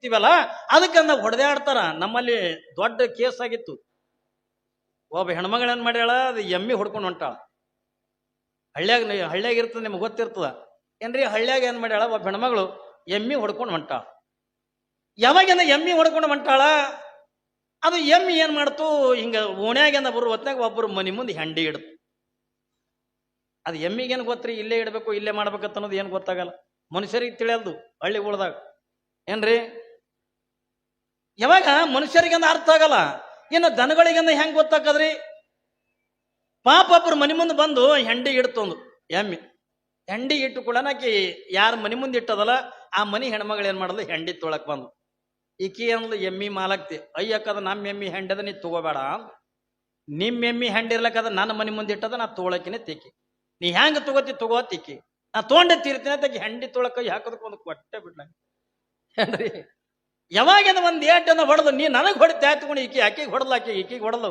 ಕೂತಿವಲ್ಲ ಅದಕ್ಕಂದ ಹೊಡೆದಾಡ್ತಾರ. ನಮ್ಮಲ್ಲಿ ದೊಡ್ಡ ಕೇಸ್ ಆಗಿತ್ತು. ಒಬ್ಬ ಹೆಣ್ಮಗಳು ಏನ್ ಮಾಡ್ಯಾಳ? ಅದು ಎಮ್ಮಿ ಹೊಡ್ಕೊಂಡು ಹೊಂಟಾಳ. ಹಳ್ಳ್ಯಾಗ ಹಳ್ಳ್ಯಾಗ ಇರ್ತದೆ ನಿಮ್ಗೆ ಗೊತ್ತಿರ್ತದ. ಏನ್ರಿ, ಹಳ್ಳ್ಯಾಗ ಏನ್ ಮಾಡ್ಯಾಳ? ಒಬ್ಬ ಹೆಣ್ಮಗಳು ಎಮ್ಮಿ ಹೊಡ್ಕೊಂಡು ಹೊಂಟಾಳ. ಯಾವಾಗಿಂದ ಎಮ್ಮಿ ಹೊಡ್ಕೊಂಡು ಹೊಂಟಾಳ? ಅದು ಎಮ್ಮಿ ಏನ್ ಮಾಡ್ತು? ಹಿಂಗ ಓಣ್ಯಾಗಿಂದ ಬರು ಹೊತ್ತಾಗ ಒಬ್ಬರು ಮನೆ ಮುಂದೆ ಹೆಂಡಿ ಇಡ್ತು ಅದು ಎಮ್ಮಿಗೇನು ಗೊತ್ತ್ರಿ? ಇಲ್ಲೇ ಇಡಬೇಕು, ಇಲ್ಲೇ ಮಾಡ್ಬೇಕಂತ ಅನ್ನೋದು ಏನು ಗೊತ್ತಾಗಲ್ಲ. ಮನುಷ್ಯರಿಗೆ ತಿಳಿಯಲ್ದು ಹಳ್ಳಿ ಉಳ್ದಾಗ. ಏನ್ರಿ? ಯಾವಾಗ ಮನುಷ್ಯರಿಗಂದ ಅರ್ಥ ಆಗಲ್ಲ? ಇನ್ನು ದನಗಳಿಗಂದ ಹೆಂಗೆ ಗೊತ್ತಾಕದ್ರಿ ಪಾಪ ಒಬ್ರು ಮನಿ ಮುಂದೆ ಬಂದು ಹೆಂಡಿ ಇಡ್ತೊಂದು ಎಮ್ಮಿ. ಹೆಂಡಿ ಇಟ್ಟು ಕೂಡ ಆಕಿ ಯಾರ ಮನಿ ಮುಂದೆ ಇಟ್ಟದಲ್ಲ, ಆ ಮನಿ ಹೆಣ್ಮಗಳು ಏನ್ ಮಾಡಲು ಹೆಂಡಿ ತೊಳಕ್ ಬಂದು. ಈಕಿ ಅಂದ್ಲು ಎಮ್ಮಿ ಮಾಲಕ್ತಿ. ಅಯ್ಯಕ್ಕದ ನಮ್ಮ ಎಮ್ಮಿ ಹೆಂಡದ ನೀ ತಗೋಬೇಡ. ನಿಮ್ಮ ನಿಮ್ ಎಮ್ಮಿ ಹೆಂಡಿ ಇರ್ಲಕ್ಕದ ನನ್ನ ಮನಿ ಮುಂದೆ ಇಟ್ಟದ, ನಾ ತೊಳಕಿನ ತಿಕ್ಕಿ. ನೀ ಹೆಂಗ ತಗೋತಿ, ತಗೋ ತಿಕ್ಕಿ. ನಾ ತೊಗೊಂಡೆ ತೀರ್ತೀನಿ ಅಂತ ಹೆಂಡಿ ತೊಳಕ ಹಾಕೋದಕ್ಕೆ ಒಂದು ಕೊಟ್ಟೆ ಬಿಡ್ಲ ಏನ್ರಿ? ಯಾವಾಗಿಂದ ಒಂದು ಏಟನ್ನು ಹೊಡೆದು ನೀ ನನಗೆ ಹೊಡೆದು ಆಯ್ತುಕೊಂಡು ಈಕೆ ಆಕೆಗೆ ಹೊಡೆದು ಆಕಿ ಈಕಿಗೆ ಹೊಡೆದು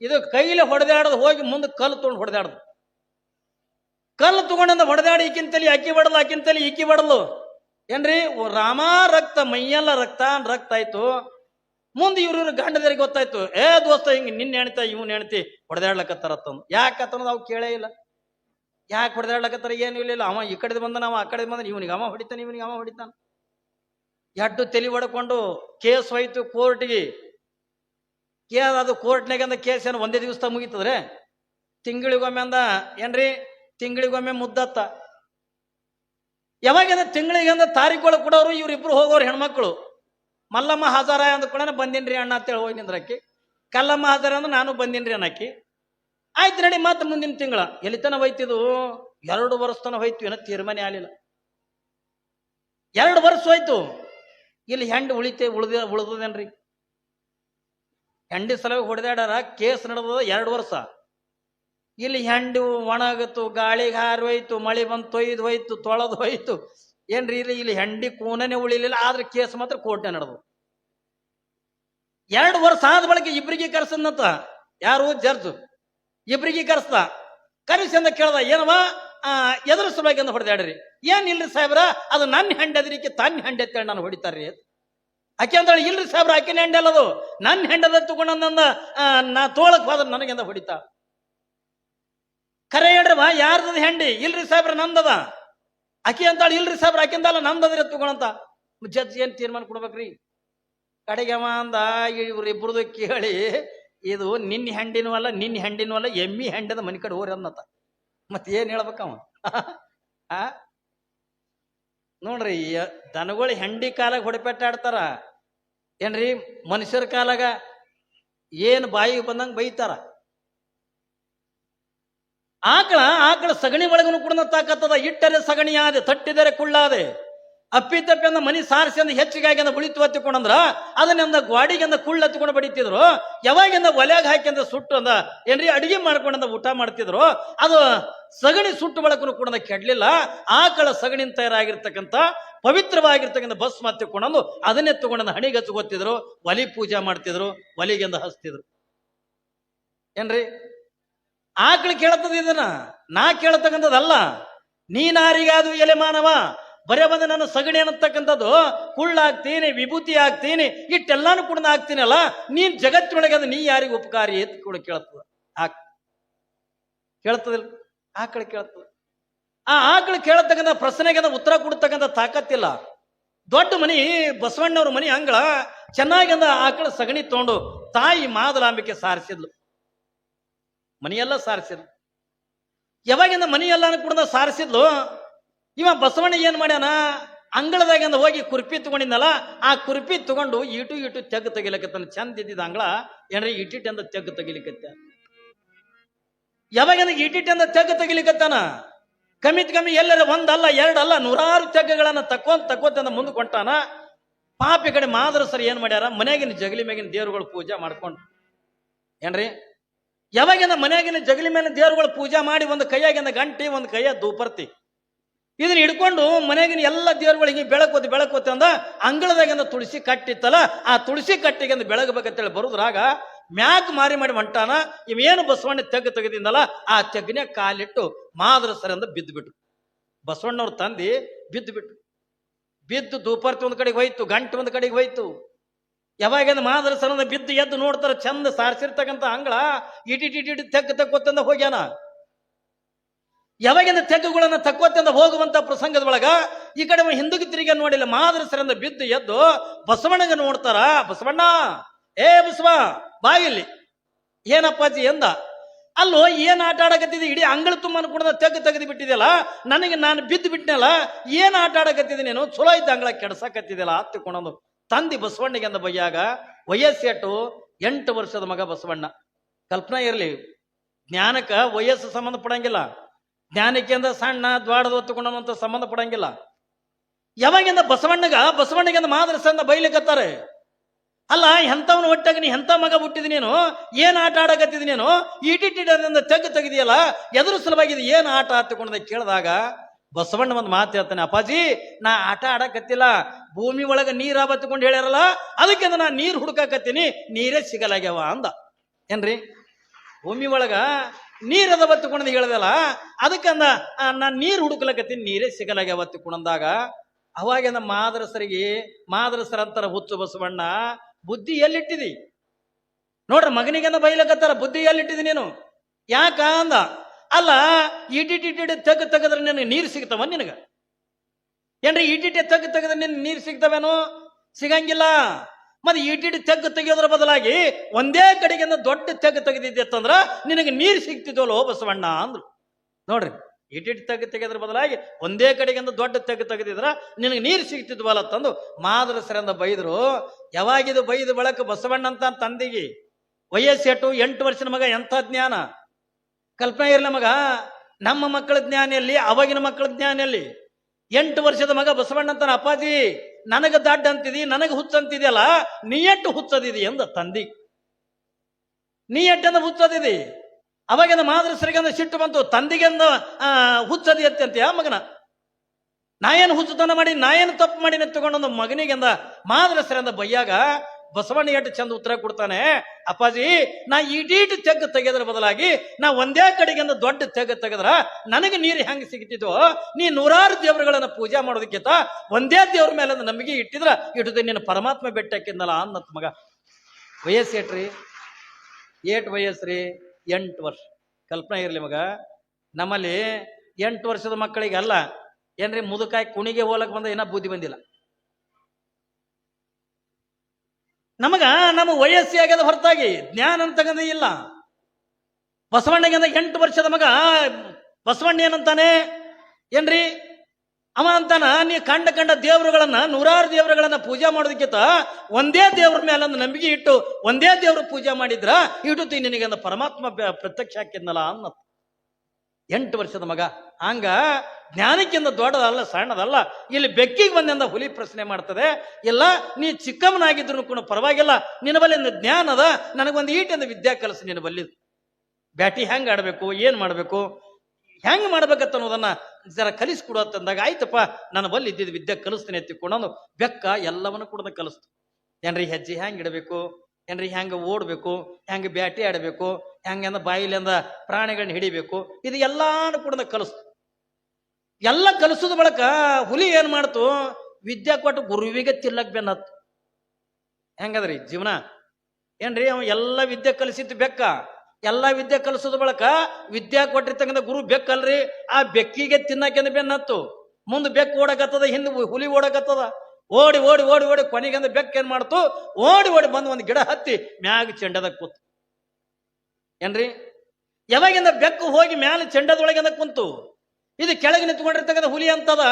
ಇದು ಕೈಲಿ ಹೊಡೆದಾಡದು ಹೋಗಿ ಮುಂದೆ ಕಲ್ಲು ತೊಗೊಂಡು ಹೊಡೆದಾಡ್ದು. ಕಲ್ಲು ತಗೊಂಡಿಂದ ಹೊಡೆದಾಡಿ ಈಕಿಂತಲಿ ಅಕ್ಕಿ ಹೊಡೆದ್ಲು ಆಕಿಂತಲಿ ಈಕಿ ಹೊಡೆದ್ಲು. ಏನ್ರಿ? ರಾಮ ರಕ್ತ, ಮೈಯೆಲ್ಲ ರಕ್ತ ರಕ್ತ ಆಯ್ತು. ಮುಂದೆ ಇವ್ರ ಇವ್ರ ಗಂಡದರಿಗೆ ಗೊತ್ತಾಯ್ತು, ಏ ದೋಸ್ತ, ಹಿಂಗೆ ನಿನ್ನ ಹೆಣ್ತ ಇವ್ನ ಹೆಣ್ತಿ ಹೊಡೆದಾಡ್ಲಕತ್ತಾರತ್ತಂದು ಯಾಕತ್ತನದು ಅವ್ ಕೇಳೇ ಇಲ್ಲ. ಯಾಕೆ ಹೊಡೆದಾಡ್ಲಕತ್ತಾರ? ಏನು ಇಲ್ಲ ಅವ ಈ ಕಡೆ ಬಂದ ನಾವು ಆ ಕಡೆ ಬಂದ ಇವನಿಗೆ ಅವ ಹೊಡಿತಾನೆ, ಇವನಿಗೆ ಅವ ಹೊಡಿತಾನ. ಎಡ್ಡು ತಲೆ ಹೊಡ್ಕೊಂಡು ಕೇಸ್ ಹೋಯ್ತು ಕೋರ್ಟ್ಗೆ. ಕೇ ಅದು ಕೋರ್ಟ್ನಾಗ ಅಂದ ಕೇಸ್ ಏನು ಒಂದೇ ದಿವಸ ಮುಗೀತದ್ರೆ? ತಿಂಗಳಿಗೊಮ್ಮೆ ಅಂದ, ಏನ್ರಿ? ತಿಂಗಳಿಗೊಮ್ಮೆ ಮುದ್ದತ್ತ. ಯಾವಾಗಿಂದ ತಿಂಗಳಿಗಂದ ಒಳಗೆ ಕೊಡೋರು ಇವ್ರಿಬ್ರು ಹೋಗೋರು ಹೆಣ್ಮಕ್ಳು. ಮಲ್ಲಮ್ಮ ಹಾಜರ ಅಂದ ಕೂಡ ಬಂದಿನ್ರಿ ಅಣ್ಣ ಅಂತೇಳಿ ಹೋಗಿ ನಿಂದ್ರಕ್ಕಿ. ಕಲ್ಲಮ್ಮ ಹಾಜರ ಅಂದ್ರೆ ನಾನು ಬಂದಿನ್ರಿ ಅನ್ನಕ್ಕಿ. ಆಯ್ತು ನಡಿ ಮತ್ತೆ ಮುಂದಿನ ತಿಂಗಳ. ಎಲ್ಲಿತನ ಹೋಯ್ತಿದು? ಎರಡು ವರ್ಷ ತನ ಹೋಯ್ತು, ಏನೋ ತೀರ್ಮಾನ ಆಗಲಿಲ್ಲ. ಎರಡು ವರ್ಷ ಹೋಯ್ತು. ಇಲ್ಲಿ ಹೆಂಡ್ ಉಳಿತೆ ಉಳಿದ ಉಳಿದದೇನ್ರಿ? ಹೆಂಡಿ ಸಲುವಾಗಿ ಹೊಡೆದಾಡಾರ ಕೇಸ್ ನಡೆದ ಎರಡು ವರ್ಷ. ಇಲ್ಲಿ ಹೆಂಡು ಒಣಗತ್ತು ಗಾಳಿಗೆ ಹೋಯ್ತು ಮಳೆ ಬಂದು ತೊಯ್ದು ಹೋಯ್ತು, ತೊಳೆದು ಹೋಯ್ತು. ಏನ್ರಿ ಇಲ್ಲಿ ಇಲ್ಲಿ ಹೆಂಡಿ ಕೂನೇ ಉಳಿಲಿಲ್ಲ, ಆದ್ರೆ ಕೇಸ್ ಮಾತ್ರ ಕೋರ್ಟ್ ನಡೆದು ಎರಡು ವರ್ಷ ಆದ ಬಳಿಕ ಇಬ್ರಿಗೆ ಕರೆಸಿದಂತ ಯಾರು? ಜಡ್ಜ್. ಇಬ್ರಿಗೆ ಕರೆಸ್ದ. ಕರೆಸಿ ಅಂತ ಕೇಳ್ದ ಏನವ ಎದ್ರ ಸಲುವಾಗಿ ಅಂತ ಹೊಡೆದಾಡ್ರಿ. ಏನ್ ಇಲ್ರಿ ಸಾಹೇಬ್ರ? ಅದು ನನ್ನ ಹೆಂಡದ್ರಿಕೆ ತನ್ನ ಹೆಂಡೆ ಅಂತೇಳಿ ನಾನು ಹೊಡಿತಾರ್ರಿ ಆಕೆ ಅಂತೇಳಿ ಇಲ್ರಿ ಸಾಹೇಬ್ರ, ಆಕಿನ ಹೆಂಡೆ ಅಲ್ಲದು ನನ್ನ ಹೆಂಡದ ತಗೊಂಡಂದ ನಾ ತೋಳಕ್ ಹೋದ್ರ ನನಗೆಂದ ಹೊಡಿತಾ? ಕರೆ ಹೇಳ್ರವ ಯಾರ್ದದ ಹೆಂಡಿ? ಇಲ್ರಿ ಸಾಹೇಬ್ರ, ನಂದದ. ಆಕಿ ಅಂತಾಳೆ ಇಲ್ರಿ ಸಾಹೇಬ್ರ ಆಕಿಂದಲ್ಲ ನಂದದ್ರಿ ತಗೊಂಡಂತ ಜಜ್ಜಿ ಏನ್ ತೀರ್ಮಾನ ಕೊಡ್ಬೇಕ್ರಿ? ಕಡೆಗೆ ಅವ ಅಂದ ಇವ್ರು ಕೇಳಿ, ಇದು ನಿನ್ನ ಹೆಂಡಿನೂ ಅಲ್ಲ ನಿನ್ನ ಹೆಂಡಿನೂ ಅಲ್ಲ, ಎಮ್ಮಿ ಹೆಂಡದ ಮನೆ ಕಡೆ ಹೋರಿ ಅನ್ನತ್ತ ಮತ್ತೆ ಏನ್ ಹೇಳ್ಬೇಕವ ಆ? ನೋಡ್ರಿ ದನಗಳು ಹೆಂಡಿ ಕಾಲಾಗ ಹೊಡೆಪೆಟ್ಟಾಡ್ತಾರ. ಏನ್ರಿ, ಮನುಷ್ಯರ ಕಾಲಾಗ ಏನ್ ಬಾಯಿಗೆ ಬಂದಂಗ ಬೈತಾರ? ಆಕಳ ಆಕಳ ಸಗಣಿ ಒಳಗನು ಕೂಡ ತಾಕತ್ತದ. ಇಟ್ಟರೆ ಸಗಣಿ ಆದೆ, ತಟ್ಟಿದರೆ ಕುಳ್ಳಾದೆ. ಅಪ್ಪಿ ತಪ್ಪಿ ಅಂದ ಮನಿ ಸಾರಿಸಿ ಅಂದ ಹೆಚ್ಚಿಗಾಗಿ ಅಂದ ಉಳಿತು ಹತ್ತಿಕೊಂಡಂದ್ರ ಅದನ್ನ ಗ್ವಾಡಿಗೆ ಅಂದ ಕುಳ್ಳು ಹತ್ಕೊಂಡು ಬಡಿತಿದ್ರು. ಯಾವಾಗಿಂದ ಒಲೆಯಾಗ ಹಾಕಿ ಅಂದ ಸುಟ್ಟು ಅಂದ, ಏನ್ರಿ ಅಡಿಗೆ ಮಾಡ್ಕೊಂಡಂದ ಊಟ ಮಾಡ್ತಿದ್ರು. ಅದು ಸಗಣಿ ಸುಟ್ಟು ಬಳಕನು ಕೂಡ ಕೆಡ್ಲಿಲ್ಲ. ಆಕಳ ಸಗಣಿ ತಯಾರಾಗಿರ್ತಕ್ಕಂಥ ಪವಿತ್ರವಾಗಿರ್ತಕ್ಕಂಥ ಬಸ್ ಮತ್ತೆ ಕೊಂಡಂದು, ಅದನ್ನೇ ತಗೊಂಡ ಹಣಿಗೆ ಹಚ್ಕೋತಿದ್ರು ಒಲಿ ಪೂಜೆ ಮಾಡ್ತಿದ್ರು, ಒಲಿಗೆಂದ ಹಚ್ತಿದ್ರು. ಏನ್ರಿ? ಆಕಳು ಕೇಳತ್ತದ ಇದನ್ನ? ನಾ ಕೇಳತಕ್ಕಂಥದ್ದಲ್ಲ. ನೀನಾರಿಗಾದು ಎಲೆ ಮಾನವ ಬರೇ ಬಂದು ನಾನು ಸಗಣಿ ಅನ್ನತಕ್ಕಂಥದ್ದು. ಕುಳ್ಳಾಗ್ತೀನಿ ವಿಭೂತಿ ಆಗ್ತೀನಿ ಇಟ್ಟೆಲ್ಲಾನು ಕೂಡ ಆಗ್ತೀನಲ್ಲ ನೀನ್ ಜಗತ್ತಿನೊಳಗೆ ಅದು ನೀ ಯಾರಿಗೆ ಉಪಕಾರಿ ಅಂತ ಕೂಡ ಕೇಳ್ತದ. ಆಕ್ ಕೇಳ್ತದಿಲ್ಲ? ಆಕಳು ಕೇಳ್ತದ. ಆ ಆಕಳು ಕೇಳತಕ್ಕಂಥ ಪ್ರಶ್ನೆಗೆ ಅದು ಉತ್ತರ ಕೊಡ್ತಕ್ಕಂಥ ತಾಕತ್ತಿಲ್ಲ. ದೊಡ್ಡ ಮನಿ, ಬಸವಣ್ಣವ್ರ ಮನಿ ಅಂಗಳ, ಚೆನ್ನಾಗಿ ಅಂದ ಆಕಳ ಸಗಣಿ ತಗೊಂಡು ತಾಯಿ ಮಾದಲಾಂಬಿಕೆ ಸಾರಿಸಿದ್ಲು. ಮನೆಯೆಲ್ಲ ಸಾರಿಸಿದ್ಲು. ಯಾವಾಗಿಂದ ಮನೆಯೆಲ್ಲ ಕೂಡ ಸಾರಿಸಿದ್ಲು? ಇವ ಬಸವಣ್ಣ ಏನ್ ಮಾಡ್ಯಾನ? ಅಂಗಳದಾಗಿಂದ ಹೋಗಿ ಕುರ್ಪಿ ತಗೊಂಡಿದ್ನಲ್ಲ, ಆ ಕುರ್ಪಿ ತಗೊಂಡು ಇಟು ಇಟು ತೆಗ್ ತೆಗಿಲಕತ್ತಾನ. ಚಂದ ಇದ್ದಿದ್ದ ಅಂಗಳ, ಏನ್ರಿ ಇಟ್ಟಿಟ್ಟಂದ ತೆಗ್ ತೆಗಿಲಿಕತ್ತ? ಯಾವಾಗಿಂದ ಇಟ್ಟಿಟ್ಟಂದ ತೆಗ್ ತೆಗಿಲಿಕತ್ತಾನ? ಕಮ್ಮಿತ್ ಕಮ್ಮಿ ಎಲ್ಲರ ಒಂದಲ್ಲ, ಎರಡಲ್ಲ, ನೂರಾರು ತೆಗ್ಗಗಳನ್ನ ತಕ್ಕೊಂತ ತಕ್ಕೋತಂದ ಮುಂದೆ ಕೊಂಟಾನ. ಪಾಪಿ ಕಡೆ ಮಾದ್ರ ಸರ್ ಏನ್ ಮಾಡ್ಯಾರ? ಮನೆಯಾಗಿನ ಜಗಲಿ ಮ್ಯಾಗಿನ ದೇವ್ರುಗಳು ಪೂಜೆ ಮಾಡ್ಕೊಂಡು. ಏನ್ರಿ? ಯಾವಾಗಿಂದ ಮನೆಯಾಗಿನ ಜಗಲಿ ಮೇಲೆ ದೇವ್ರುಗಳು ಪೂಜೆ ಮಾಡಿ ಒಂದು ಕೈಯಾಗಿಂದ ಗಂಟಿ, ಒಂದು ಕೈಯ ದೂಪರ್ತಿ ಇದನ್ನ ಹಿಡ್ಕೊಂಡು ಮನೆಗಿನ ಎಲ್ಲ ದೇವ್ರುಗಳಿಗೆ ಬೆಳಕೋತಿ ಬೆಳಕೋತಿ ಅಂದ, ಅಂಗಳದಾಗಿಂದ ತುಳಸಿ ಕಟ್ಟಿತ್ತಲ್ಲ, ಆ ತುಳಸಿ ಕಟ್ಟಿಗೆ ಬೆಳಗಬೇಕಂತೇಳಿ ಬರುದ್ರಾಗ ಮ್ಯಾಕ್ ಮಾರಿ ಮಾಡಿ ಹೊಂಟಾನ ಇವೇನು ಬಸವಣ್ಣ ತೆಗ್ ತೆಗೆದಿಂದಲ್ಲ ಆ ತೆಗ್ನ ಕಾಲಿಟ್ಟು ಮಾದ್ರ ಸರಿಂದ ಬಿದ್ದು ಬಿಟ್ಟು ಬಸವಣ್ಣವ್ರ ತಂದಿ ಬಿದ್ದು ಬಿಟ್ಟು ಬಿದ್ದು ದೂಪರ್ತಿ ಒಂದು ಕಡೆಗೆ ಹೋಯ್ತು, ಗಂಟು ಒಂದು ಕಡೆಗೆ ಹೋಯ್ತು. ಯಾವಾಗ ಸರ್ ಅಂದ್ರೆ ಬಿದ್ದು ಎದ್ದು ನೋಡ್ತಾರ, ಚಂದ ಸಾರಿಸಿರ್ತಕ್ಕಂಥ ಅಂಗಳ ಇಟಿಟಿಟಿ ತೆಗ್ ಗೊತ್ತಂದ ಹೋಗ್ಯಾನ. ಯಾವಾಗಿಂದ ತೆಗ್ಗುಗಳನ್ನು ತಕ್ಕೊತ್ತಿಂದ ಹೋಗುವಂತ ಪ್ರಸಂಗದ ಒಳಗ ಈ ಕಡೆ ಹಿಂದಕ್ಕೆ ತಿರುಗಿ ನೋಡಿಲ್ಲ, ಮಾದರ ಸರಿಂದ ಬಿದ್ದು ಎದ್ದು ಬಸವಣ್ಣಗೆ ನೋಡ್ತಾರ, ಬಸವಣ್ಣ, ಏ ಬಸವ ಬಾಗಿಲ್ಲಿ ಏನಪ್ಪಾಜಿ? ಎಂದ. ಅಲ್ಲೋ, ಏನು ಆಟ ಆಡಕತ್ತಿದ್ದೆ ಇಡೀ ಅಂಗಳ ತುಂಬ ಕೂಡ ತೆಗ್ಗು ತೆಗೆದು ಬಿಟ್ಟಿದೆಯಲ್ಲ, ನನಗೆ ನಾನು ಬಿದ್ದು ಬಿಟ್ಟನಲ್ಲ, ಏನು ಆಟ ಆಡಕತ್ತಿದ್ದೆ ನೀನು? ಚಲೋ ಇದ್ದ ಅಂಗಳ ಕೆಡ್ಸಕತ್ತಿದೆಯಲ್ಲ ಹತ್ತಿಕೊಂಡೊಂದು ತಂದಿ ಬಸವಣ್ಣಗೆ ಅಂದ ಬಯ್ಯಾಗ, ವಯಸ್ಸೆಟ್ಟು ಎಂಟು ವರ್ಷದ ಮಗ ಬಸವಣ್ಣ. ಕಲ್ಪನಾ ಇರಲಿ, ಜ್ಞಾನಕ್ಕೆ ವಯಸ್ಸು ಸಂಬಂಧ ಪಡಂಗಿಲ್ಲ ಜ್ಞಾನಕ್ಕೆ ಅಂದ ಸಣ್ಣ ದ್ವಾಡದ ಹೊತ್ತುಕೊಂಡಂತ ಸಂಬಂಧ ಪಡಂಗಿಲ್ಲ. ಯಾವಾಗಿಂದ ಬಸವಣ್ಣಗ ಬಸವಣ್ಣಗಿಂದ ಮಾದರಸಂದ ಬೈಲಿಕತ್ತಾರೆ ಅಲ್ಲ, ಎಂಥವನು ಒಟ್ಟಾಗ ನೀ ಎಂಥ ಮಗ ಹುಟ್ಟಿದ ನೀನು? ಏನು ಆಟ ಆಡಕತ್ತಿದ್ ನೀನು? ಇಟಿಟಿಡದಿಂದ ತೆಗ್ದು ತೆಗೆದಿಯಲ್ಲ, ಎದುರು ಸಲುವಾಗಿ ಏನು ಆಟ ಹತ್ತಿಕೊಂಡ ಕೇಳಿದಾಗ ಬಸವಣ್ಣ ಒಂದು ಮಾತು ಹೇಳ್ತಾನೆ, ಅಪ್ಪಾಜಿ, ನಾ ಆಟ ಆಡಕತ್ತಿಲ್ಲ. ಭೂಮಿ ಒಳಗೆ ನೀರ ಬತ್ತಿಕೊಂಡು ಹೇಳ್ಯಾರಲ್ಲ ಅದಕ್ಕೆ ನಾ ನೀರು ಹುಡುಕಾಕತ್ತೀನಿ, ನೀರೇ ಸಿಗಲಾಗ್ಯಾವ ಅಂದ. ಏನ್ರಿ? ಭೂಮಿ ಒಳಗ ನೀರದ ಕುಣದ ಹೇಳ್ದಲ್ಲ? ಅದಕ್ಕೆ ಅಂದ ನಾನು ನೀರು ಹುಡುಕ್ಲಕತ್ತೀನಿ, ನೀರೇ ಸಿಗಲಾಗ್ಯಾವ ಕುಣಂದಾಗ. ಅವಾಗಿಂದ ಮಾದರಸರಿಗೆ, ಮಾದರಸರ ಅಂತಾರ ಹುಚ್ಚು ಬಸವಣ್ಣ, ಬುದ್ಧಿ ಎಲ್ಲಿಟ್ಟಿದಿ? ನೋಡ್ರಿ ಮಗನಿಗೆಂದ ಬೈಲಕತ್ತಾರ, ಬುದ್ಧಿ ಎಲ್ಲಿಟ್ಟಿದಿ ನೀನು? ಯಾಕ ಅಂದ? ಅಲ್ಲ ಇಟಿಟಿಟಿ ತೆಗ್ ತೆಗೆದ್ರೆ ನಿನಗೆ ನೀರು ಸಿಗ್ತಾವ ನಿನಗ? ಏನ್ರಿ ಇಟಿಟಿ ತೆಗ್ ತೆಗೆದ್ರೆ ನಿನ್ ನೀರು ಸಿಗ್ತಾವೇನು? ಸಿಗಂಗಿಲ್ಲ. ಮತ್ತೆ ಇಟಿಟಿ ತೆಗ್ಗು ತೆಗೆಯೋದ್ರ ಬದಲಾಗಿ ಒಂದೇ ಕಡೆಗಿಂದ ದೊಡ್ಡ ತೆಗ್ಗು ತೆಗೆದಿದ್ದೆತ್ತಂದ್ರ ನಿನಗೆ ನೀರು ಸಿಗ್ತಿದ್ವಲ್ಲೋ ಬಸವಣ್ಣ ಅಂದ್ರು ನೋಡ್ರಿ ಇಟಿಟಿ ತೆಗ್ಗು ತೆಗೆದ್ರ ಬದಲಾಗಿ ಒಂದೇ ಕಡೆಗಿಂದ ದೊಡ್ಡ ತೆಗ್ಗು ತೆಗೆದಿದ್ರ ನಿನಗೆ ನೀರು ಸಿಗ್ತಿದ್ವಲ್ಲ ತಂದು. ಮಾದರಸರಿಂದ ಬೈದ್ರು ಯಾವಾಗಿದು ಬೈದ ಬಳಕ ಬಸವಣ್ಣ ಅಂತ ತಂದಿಗೆ? ವಯಸ್ಸೆಟ್ಟು ಎಂಟು ವರ್ಷದ ಮಗ ಎಂಥ ಜ್ಞಾನ? ಕಲ್ಪನೆ ಇರಲಿ ಮಗ, ನಮ್ಮ ಮಕ್ಕಳ ಜ್ಞಾನ ಎಲ್ಲಿ ಅವಾಗಿನ ಮಕ್ಕಳ ಜ್ಞಾನ ಎಲ್ಲಿ ಎಂಟು ವರ್ಷದ ಮಗ ಬಸವಣ್ಣ ಅಂತನ ಅಪ್ಪಾಜಿ, ನನಗೆ ದಡ್ಡ ಅಂತಿದಿ, ನನಗ ಹುಚ್ಚಂತಿದೆಯಲ್ಲ ನೀ ಎಟ್ಟು ಹುಚ್ಚದಿದಿ ಎಂದ ತಂದಿ. ನೀ ಎಟ್ಟಂದ ಹುಚ್ಚದಿದಿ? ಅವಾಗಿನ ಮಾದರಸರಿಗಂದ ಸಿಟ್ಟು ಬಂತು, ತಂದಿಗೆಂದ ಹುಚ್ಚದಿ ಯಾ ಮಗನ? ನಾ ಏನು ಹುಚ್ಚುತನ ಮಾಡಿ ನಾ ಏನು ತಪ್ಪು ಮಾಡಿ ತಗೊಂಡೊಂದು ಮಗನಿಗೆಂದ ಮಾದರಸರಿಂದ ಬಯ್ಯಾಗ ಬಸವಣ್ಣ ಎಷ್ಟು ಚಂದ ಉತ್ತರ ಕೊಡ್ತಾನೆ, ಅಪ್ಪಾಜಿ, ನಾ ಇಡೀಟ್ ತೆಗ್ ತೆಗೆದ್ರ ಬದಲಾಗಿ ನಾ ಒಂದೇ ಕಡೆಗಿಂದ ದೊಡ್ಡ ತೆಗ್ ತೆಗೆದ್ರ ನನಗೆ ನೀರು ಹೆಂಗೆ ಸಿಗ್ತಿದ್ವೋ ನೀ ನೂರಾರು ದೇವರುಗಳನ್ನ ಪೂಜೆ ಮಾಡೋದಕ್ಕಿಂತ ಒಂದೇ ದೇವ್ರ ಮೇಲೆ ನಮಗೆ ಇಟ್ಟಿದ್ರ ಇಟ್ಟದೆ ನಿನ್ನ ಪರಮಾತ್ಮ ಬೆಟ್ಟಕ್ಕಿಂದಲ್ಲ ಅನ್ನತ್ ಮಗ. ವಯಸ್ಸು ಏಟ್ರಿ ಏಟ್ ರೀ, ಎಂಟು ವರ್ಷ. ಕಲ್ಪನೆ ಇರಲಿ ಮಗ. ನಮ್ಮಲ್ಲಿ ಎಂಟು ವರ್ಷದ ಮಕ್ಕಳಿಗೆ ಅಲ್ಲ, ಏನ್ರಿ, ಮುದುಕಾಯಿ ಕುಣಿಗೆ ಹೋಲಕ್ ಬಂದ ಏನ ಬುದ್ಧಿ ಬಂದಿಲ್ಲ. ನಮಗ ನಮ್ಮ ವಯಸ್ಸಿ ಆಗ್ಯದ ಹೊರತಾಗಿ ಜ್ಞಾನ ಅಂತಗಂದ ಇಲ್ಲ. ಬಸವಣ್ಣಗಿಂತ ಎಂಟು ವರ್ಷದ ಮಗ ಬಸವಣ್ಣ ಏನಂತಾನೆ ಏನ್ರಿ? ಅವ ಅಂತಾನ, ನೀ ಕಂಡ ಕಂಡ ದೇವರುಗಳನ್ನ, ನೂರಾರು ದೇವರುಗಳನ್ನ ಪೂಜೆ ಮಾಡೋದಕ್ಕಿಂತ ಒಂದೇ ದೇವ್ರ ಮೇಲೆ ಒಂದು ನಂಬಿಕೆ ಇಟ್ಟು, ಒಂದೇ ದೇವ್ರ ಪೂಜೆ ಮಾಡಿದ್ರ ಇಟ್ಟು ನಿನಗೆ ಪರಮಾತ್ಮ ಪ್ರತ್ಯಕ್ಷ ಹಾಕಿದ್ನಲ್ಲ ಅನ್ನ ಎಂಟು ವರ್ಷದ ಮಗ. ಹಂಗ ಜ್ಞಾನಕ್ಕಿಂತ ದೊಡ್ಡದಲ್ಲ, ಸಣ್ಣದಲ್ಲ, ಇಲ್ಲಿ ಬೆಕ್ಕಿಗೆ ಬಂದಿಂದ ಹುಲಿ ಪ್ರಶ್ನೆ ಮಾಡ್ತದೆ. ಇಲ್ಲ, ನೀ ಚಿಕ್ಕಮ್ಮನಾಗಿದ್ರು ಕೂಡ ಪರವಾಗಿಲ್ಲ. ನಿನ್ನ ಬಲ್ಲಿಂದ ಜ್ಞಾನ ಅದ, ನನಗೊಂದು ಈಟಿಂದ ವಿದ್ಯಾ ಕಲಸ ನಿನ್ನ ಬಲ್ಲಿ ಬ್ಯಾಟಿ ಹೆಂಗ್ ಆಡಬೇಕು, ಏನು ಮಾಡಬೇಕು, ಹೆಂಗ್ ಮಾಡ್ಬೇಕತ್ತ ಅನ್ನೋದನ್ನ ಜರ ಕಲಿಸ್ಕೊಡು ಅಂತಂದಾಗ ಆಯ್ತಪ್ಪ, ನನ್ನ ಬಲ್ಲಿ ಇದ್ದಿದ್ದು ವಿದ್ಯೆ ಕಲಿಸ್ತೀನಿ ಎತ್ತಿಕೊಂಡು ಬೆಕ್ಕ ಎಲ್ಲವನ್ನು ಕೂಡ ಕಲಿಸ್ತು. ಏನ್ರಿ ಹೆಜ್ಜೆ ಹೆಂಗ್ ಇಡಬೇಕು? ಏನ್ರಿ ಹೆಂಗ ಓಡಬೇಕು, ಹೆಂಗ ಬ್ಯಾಟಿ ಆಡಬೇಕು ಹೆಂಗ ಬಾಯಿಲಿಂದ ಪ್ರಾಣಿಗಳನ್ನ ಹಿಡಿಬೇಕು, ಇದು ಎಲ್ಲಾನು ಕೂಡ ಕಲಿಸ್ತು ಎಲ್ಲ ಕಲಿಸೋದ ಬಳಕ ಹುಲಿ ಏನು ಮಾಡ್ತು, ವಿದ್ಯಾ ಕೊಟ್ಟು ಗುರುವಿಗೆ ತಿಲ್ಲಕ್ ಬೆನ್ನತ್ತು ಹೆಂಗದ್ರಿ ಜೀವನ? ಏನ್ರಿ ಅವ ಎಲ್ಲ ವಿದ್ಯೆ ಕಲಿಸಿದ್ದು ಬೆಕ್ಕ? ಎಲ್ಲ ವಿದ್ಯೆ ಕಲಿಸೋದ ಬಳಕ ವಿದ್ಯಾ ಕೊಟ್ಟಿರ್ತಕ್ಕಂಥ ಗುರು ಬೆಕ್ಕಲ್ರಿ, ಆ ಬೆಕ್ಕಿಗೆ ತಿನ್ನಕ್ಕೆಂದ ಬೆನ್ನತ್ತು ಮುಂದೆ ಬೆಕ್ಕು ಓಡಕತ್ತದ, ಹಿಂದೆ ಹುಲಿ ಓಡಕತ್ತದ. ಓಡಿ ಓಡಿ ಓಡಿ ಓಡಿ ಕೊನೆಗೆಂದ ಬೆಕ್ಕ ಏನ್ ಮಾಡ್ತು? ಓಡಿ ಓಡಿ ಬಂದು ಒಂದು ಗಿಡ ಹತ್ತಿ ಮ್ಯಾಗ ಚೆಂಡದ ಕೂತು. ಏನ್ರಿ? ಯಾವಾಗಿಂದ ಬೆಕ್ಕು ಹೋಗಿ ಮ್ಯಾಲ ಚೆಂಡದೊಳಗಿಂದ ಕುಂತು? ಇದು ಕೆಳಗೆ ನಿಂತ್ಕೊಂಡಿರ್ತಕ್ಕಂಥ ಹುಲಿ ಅಂತದ?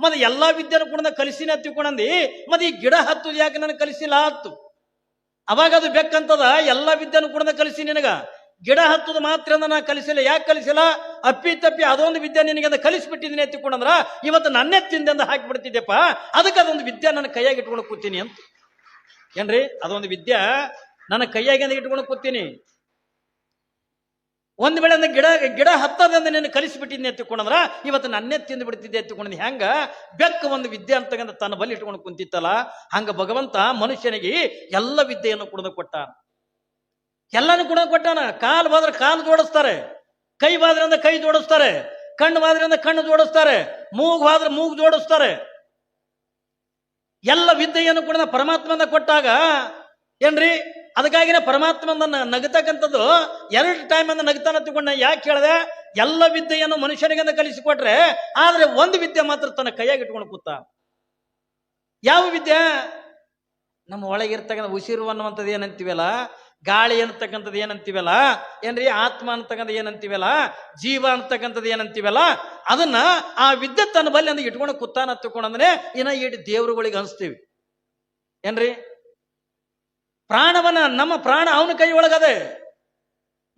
ಮತ್ತೆ ಎಲ್ಲಾ ವಿದ್ಯೆನ ಕೂಡ ಕಲಿಸಿನ ತಿಳ್ಕೊಂಡಿ ಮತ್ತೆ ಈ ಗಿಡ ಹತ್ತು ಯಾಕೆ ನನಗೆ ಕಲಿಸಿಲ್ಲ ಹತ್ತು ಅವಾಗ ಅದು ಬೆಕ್ಕಂತದ ಎಲ್ಲಾ ವಿದ್ಯೆನೂ ಕೂಡ ಕಲಿಸಿ ನಿನಗ? ಗಿಡ ಹತ್ತದ ಮಾತ್ರ ನಾ ಕಲಿಸಿಲ್ಲ. ಯಾಕೆ ಕಲಿಸಿಲ್ಲ? ಅಪ್ಪಿ ತಪ್ಪಿ ಅದೊಂದು ವಿದ್ಯೆ ನಿನಗೆ ಅಂತ ಕಲಿಸ್ಬಿಟ್ಟಿದ್ದೀನಿ ಎತ್ತಿಕೊಂಡಂದ್ರ ಇವತ್ತು ನನ್ನೇ ತಿಂದೆಂದು ಹಾಕಿಬಿಡ್ತಿದ್ದೆಪ್ಪ ಅದಕ್ಕೆ ಅದೊಂದು ವಿದ್ಯೆ ನನ್ನ ಕೈಯಾಗಿ ಇಟ್ಕೊಂಡು ಕೂತೀನಿ ಅಂತ. ಏನ್ರಿ? ಅದೊಂದು ವಿದ್ಯೆ ನನ್ನ ಕೈಯಾಗಿ ಇಟ್ಕೊಂಡು ಕೂತೀನಿ. ಒಂದ್ ವೇಳೆ ಅಂದ್ರೆ ಗಿಡ ಗಿಡ ಹತ್ತದಂದ ನಿನ್ನ ಕಲಿಸಿಬಿಟ್ಟಿದ್ನಿ ಎತ್ತಿಕೊಂಡಂದ್ರ ಇವತ್ತು ನನ್ನೇ ತಿಂದು ಬಿಡ್ತಿದ್ದೆ ಎತ್ತಿಕೊಂಡ್ ಹೆಂಗ? ಬೆಕ್ಕ ಒಂದು ವಿದ್ಯೆ ಅಂತಕ್ಕಂಥ ತನ್ನ ಬಲ್ಲಿ ಇಟ್ಕೊಂಡು ಕುಂತಿತ್ತಲ್ಲ, ಹಂಗ ಭಗವಂತ ಮನುಷ್ಯನಿಗೆ ಎಲ್ಲ ವಿದ್ಯೆಯನ್ನು ಕುಡಿದು ಕೊಟ್ಟ. ಎಲ್ಲಾನು ಗುಣ ಕೊಟ್ಟಾನ. ಕಾಲು ಬಾದ್ರೆ ಕಾಲು ಜೋಡಿಸ್ತಾರೆ. ಕೈ ಬಾದ್ರೆ ಅಂದ್ರೆ ಕೈ ಜೋಡಿಸ್ತಾರೆ. ಕಣ್ಣು ಬಾದ್ರೆ ಅಂದ್ರೆ ಕಣ್ಣು ಜೋಡಿಸ್ತಾರೆ. ಮೂಗು ಬಾದ್ರೆ ಮೂಗು ಜೋಡಿಸ್ತಾರೆ. ಎಲ್ಲ ವಿದ್ಯೆಯನ್ನು ಕೂಡ ಪರಮಾತ್ಮನ ಕೊಟ್ಟಾಗ ಏನ್ರಿ? ಅದಕ್ಕಾಗಿನೇ ಪರಮಾತ್ಮನ ನಗತಕ್ಕಂಥದ್ದು ಎರಡು ಟೈಮ್ ಅಂದ್ರೆ ನಗತಾನ ತಗೊಂಡ ಯಾಕೆ ಕೇಳಿದೆ ಎಲ್ಲ ವಿದ್ಯೆಯನ್ನು ಮನುಷ್ಯನಿಗೆ ಕಲಿಸಿಕೊಟ್ರೆ ಆದ್ರೆ ಒಂದು ವಿದ್ಯೆ ಮಾತ್ರ ತನ್ನ ಕೈಯಾಗಿ ಇಟ್ಕೊಂಡು ಕೂತ. ಯಾವ ವಿದ್ಯೆ? ನಮ್ಮ ಒಳಗಿರ್ತಕ್ಕಂಥ ಉಸಿರು ಅನ್ನುವಂಥದ್ದು ಏನಂತೀವಲ್ಲ? ಗಾಳಿ ಅಂತಕ್ಕಂಥದ್ದು ಏನಂತೀವಲ್ಲ? ಏನ್ರಿ? ಆತ್ಮ ಅಂತಕ್ಕಂಥ ಏನಂತೀವಲ್ಲ? ಜೀವ ಅಂತಕ್ಕಂಥದ್ದು ಏನಂತೀವಲ್ಲ? ಅದನ್ನ ಆ ವಿದ್ಯುತ್ ತನ್ನ ಬಲ್ಲಿ ಅಂದ್ರೆ ಇಟ್ಕೊಂಡು ಕುತ್ತಾನ ತಕೊಂಡಂದ್ರೆ ಇನ್ನ ಇಡೀ ದೇವರುಗಳಿಗೆ ಅನಿಸ್ತೀವಿ ಏನ್ರಿ? ಪ್ರಾಣವನ್ನ, ನಮ್ಮ ಪ್ರಾಣ ಅವನ ಕೈ ಒಳಗದೆ.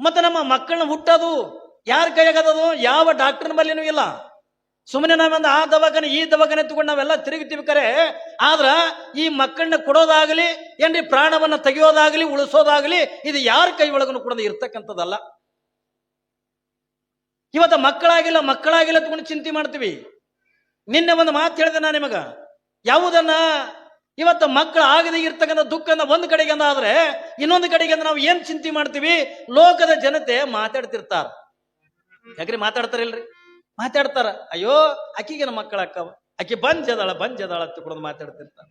ಮತ್ತೆ ನಮ್ಮ ಮಕ್ಕಳನ್ನ ಹುಟ್ಟೋದು ಯಾರ ಕೈಯಾಗದದು? ಯಾವ ಡಾಕ್ಟರ್ನ ಬಲ್ಲಿನೂ ಇಲ್ಲ. ಸುಮ್ಮನೆ ನಾವೊಂದು ಆ ದವಾಖಾನೆ, ಈ ದವಾಖಾನೆ ತಗೊಂಡು ನಾವೆಲ್ಲ ತಿರುಗಿತೀವಿ ಕರೆ. ಆದ್ರ ಈ ಮಕ್ಕಳನ್ನ ಕೊಡೋದಾಗಲಿ, ಏನ್ರಿ ಪ್ರಾಣವನ್ನ ತೆಗೆಯೋದಾಗಲಿ, ಉಳಿಸೋದಾಗಲಿ, ಇದು ಯಾರ ಕೈ ಒಳಗನು ಕೂಡ ಇರ್ತಕ್ಕಂಥದ್ದಲ್ಲ. ಇವತ್ತ ಮಕ್ಕಳಾಗಿಲ್ಲ ಮಕ್ಕಳಾಗಿಲ್ಲ ತಗೊಂಡು ಚಿಂತೆ ಮಾಡ್ತೀವಿ. ನಿನ್ನೆ ಒಂದು ಮಾತು ಹೇಳಿದೆ ನಾ ನಿಮಗ. ಯಾವುದನ್ನ ಇವತ್ತು ಮಕ್ಕಳು ಆಗದೆ ಇರ್ತಕ್ಕಂಥ ದುಃಖನ ಒಂದು ಕಡೆಗೆ ಆದ್ರೆ, ಇನ್ನೊಂದು ಕಡೆಗೆ ನಾವು ಏನ್ ಚಿಂತೆ ಮಾಡ್ತೀವಿ? ಲೋಕದ ಜನತೆ ಮಾತಾಡ್ತಿರ್ತಾರ. ಯಾಕ್ರಿ ಮಾತಾಡ್ತಾರಿಲ್ರಿ? ಮಾತಾಡ್ತಾರ ಅಯ್ಯೋ ಆಕಿಗೇನು ನಮ್ಮ ಆಕೆ ಅಕ್ಕವ. ಜದಾಳ ಬಂದ್ ಜದಾಳ ಅಂತ ಕೊಡೋದು ಮಾತಾಡ್ತಿರ್ತಾರ